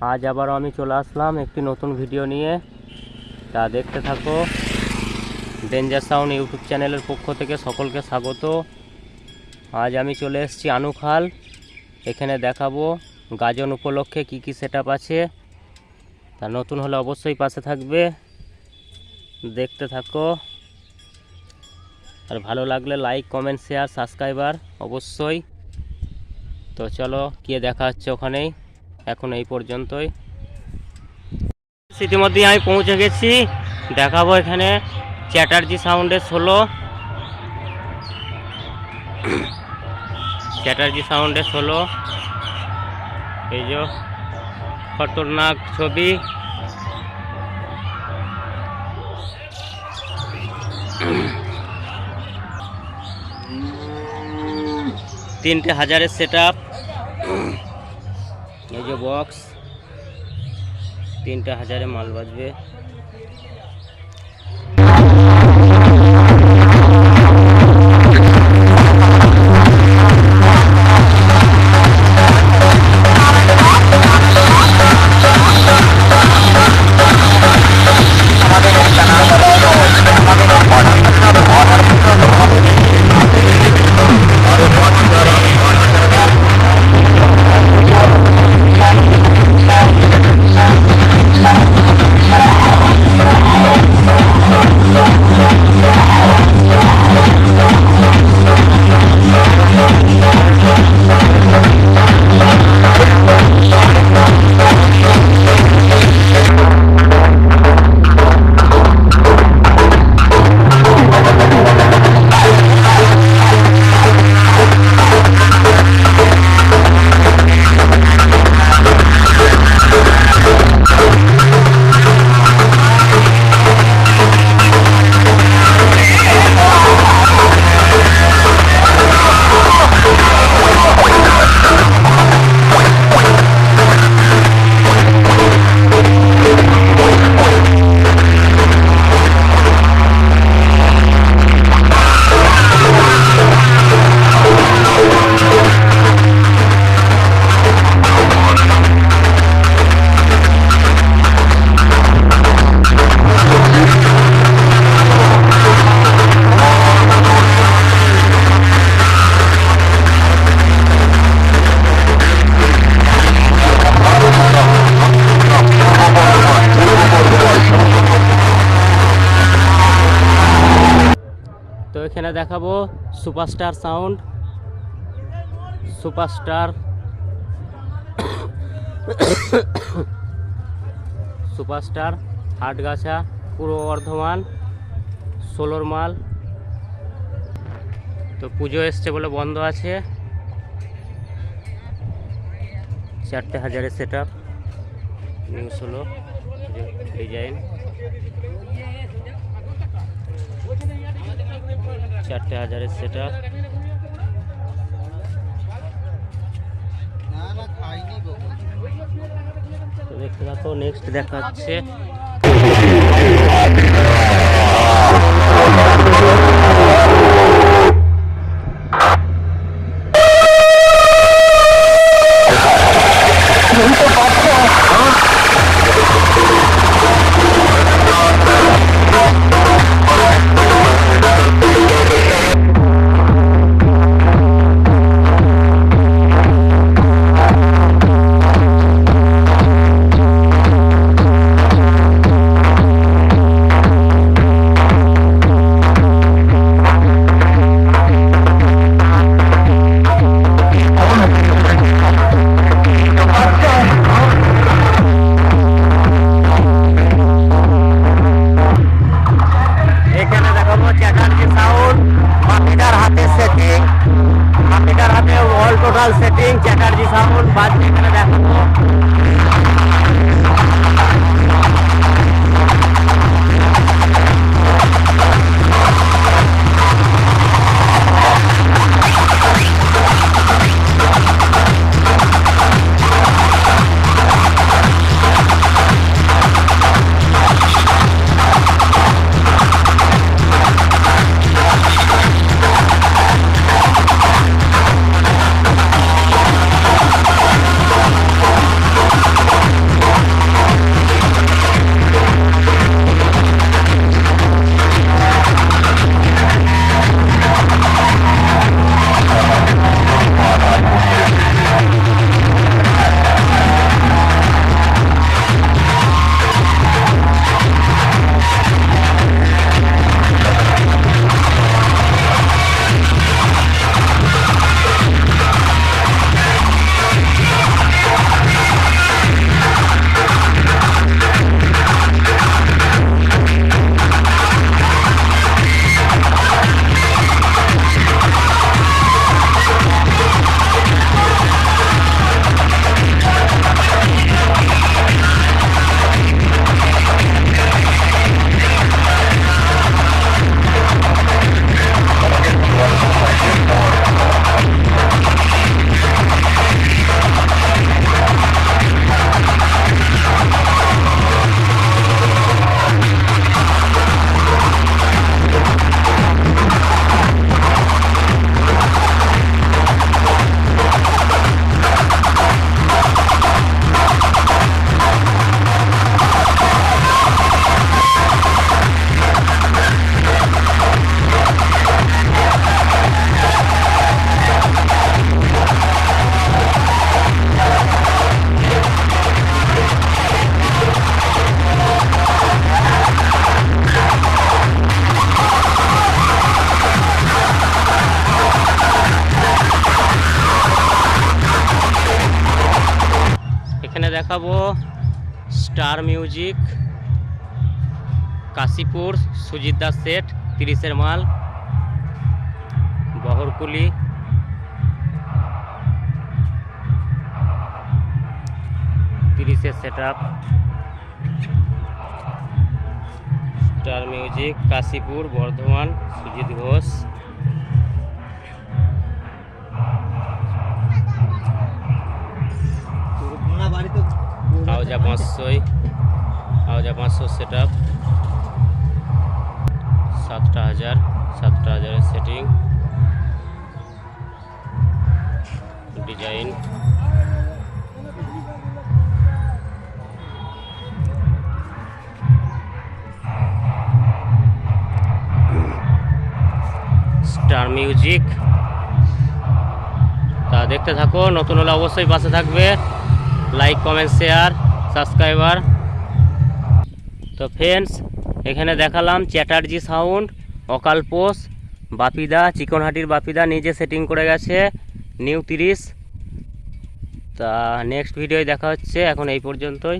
আজ আবারও আমি চলে আসলাম একটি নতুন ভিডিও নিয়ে। তা দেখতে থাকো। ডেঞ্জার সাউন্ড ইউটিউব চ্যানেলের পক্ষ থেকে সকলকে স্বাগত। আজ আমি চলে এসেছি আনুখাল। এখানে দেখাবো গাজন উপলক্ষে কি কি সেট আছে। তা নতুন হলে অবশ্যই পাশে থাকবে। দেখতে থাকো। আর ভালো লাগলে লাইক কমেন্ট শেয়ার সাবস্ক্রাইবার অবশ্যই। তো চলো গিয়ে দেখা হচ্ছে ওখানেই। এখন এই পর্যন্তই। ইতিমধ্যেই আমি পৌঁছে গেছি। দেখাবো এখানে চ্যাটার্জি সাউন্ডের ষোলো চ্যাটার্জি সাউন্ডের ষোলো এই যে খতরনাক ছবি। তিনটে হাজারের সেট আপ এই যে বক্স তিনটে হাজারে মাল বাজবে। এখানে দেখাবো superstar sound. Superstar superstar Hatgachha, Purba Bardhaman, ষোলোর মাল। তো পুজো এসছে বলে বন্ধ আছে। চারটে হাজারের সেট আপ নিউ ষোলো ডিজাইন চারটে হাজারের সেট দেখতে থাকো নেক্সট দেখাচ্ছে Star Music Kashipur Sujit Das set তিরিশের মাল বহরকুলি তিরিশের set up Star Music Kashipur Bardhaman Sujit Ghosh আওজা পাঁচশোই আওজা পাঁচশো সেট আপ সাতটা হাজার, সাতটা হাজারের সেটিং ডিজাইন স্টার মিউজিক তা দেখতে থাকো নতুন হলে অবশ্যই পাশে থাকবে লাইক কমেন্ট শেয়ার সাবস্ক্রাইবার তো ফ্রেন্ডস এখানে দেখালাম চ্যাটার্জি সাউন্ড অকালপোষ বাপিদা, চিকনহাটির বাপিদা নিজে সেটিং করে গেছে নিউ তিরিশ। তা নেক্সট ভিডিওয় দেখা হচ্ছে, এখন এই পর্যন্তই।